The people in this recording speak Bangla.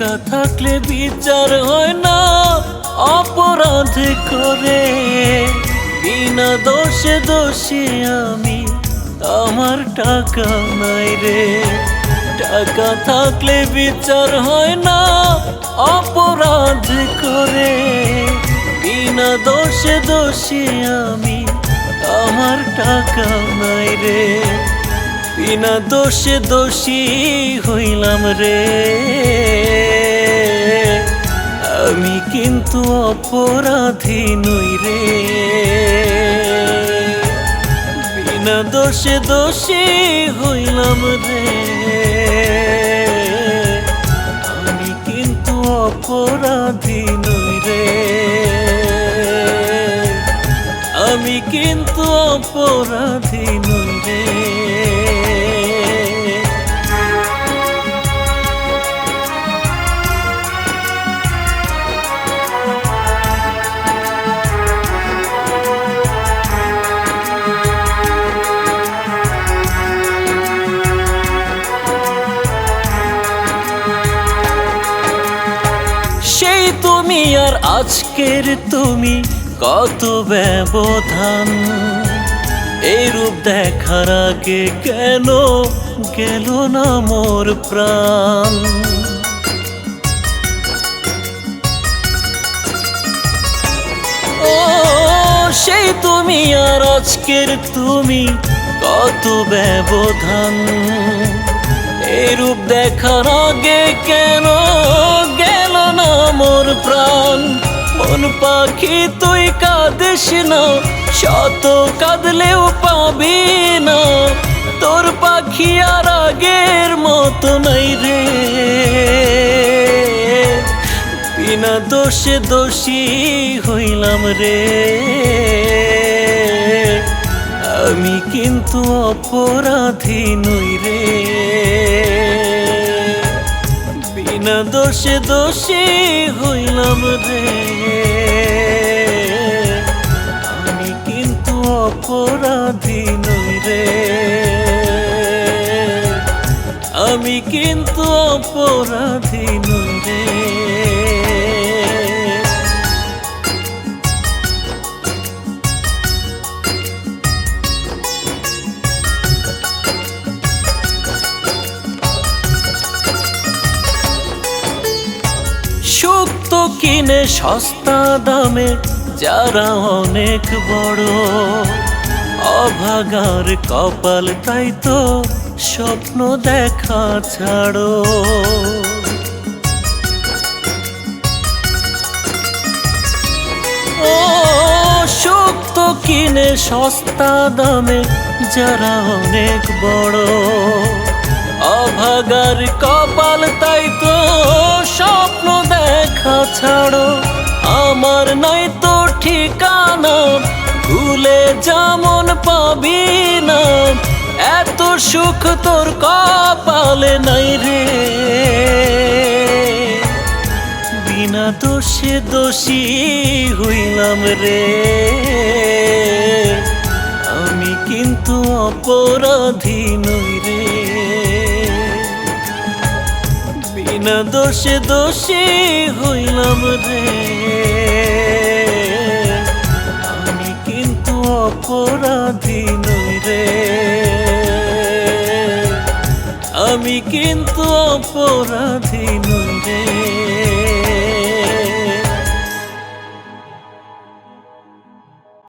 থাকলে বিচার হয় না, অপরাধ করে। বিনা দোষে দোষী আমি আমার টাকা নাই রে। টাকা থাকলে বিচার হয় না, অপরাধ করে। বিনা দোষে দোষী আমি আমার টাকা নাই রে। বিনা দোষে দোষী হইলাম রে। আমি কিন্তু অপরাধী নই রে। বিনা দোষে দোষী হইলাম রে। আমি কিন্তু অপরাধী নই রে। আমি কিন্তু অপরাধী নই রে। তুমি আর আজকের তুমি কত ব্যবধান। এই রূপ দেখার আগে কেন গেল না মোর প্রাণ? ও, সেই তুমি আর আজকের তুমি কত ব্যবধান। এই রূপ দেখার আগে কেন মোর প্রাণ। মন পাখি, তুই কাঁদিস না, শত কাঁদলেও পাবি না। তোর পাখি আর আগের মতো নাই রে। বিনা দোষে দোষী হইলাম রে। আমি কিন্তু অপরাধী নই রে। বিনা দোষে দোষে হইলাম রে। আমি কিন্তু অপরাধী নই রে। আমি কিন্তু অপরাধী নই। কিনে সস্তা দামে, যারা অনেক বড়। অভাগার কপাল, তাই তো স্বপ্ন দেখা ছাড়ো। ও তো কিনে সস্তা দামে, যারা অনেক বড়। অভাগার কপাল, তাই তো ছাড়ো, আমার নাই তো ঠিকানা, ভুলে যেমন পাবি না। এত সুখ তোর কপালে নাই রে। বিনা দোষে দোষী হইলাম রে। আমি কিন্তু অপরাধী নই রে। বিনা দোষে দোষে হইলাম রে। আমি কিন্তু অপরাধী নই রে। আমি কিন্তু অপরাধী নই রে।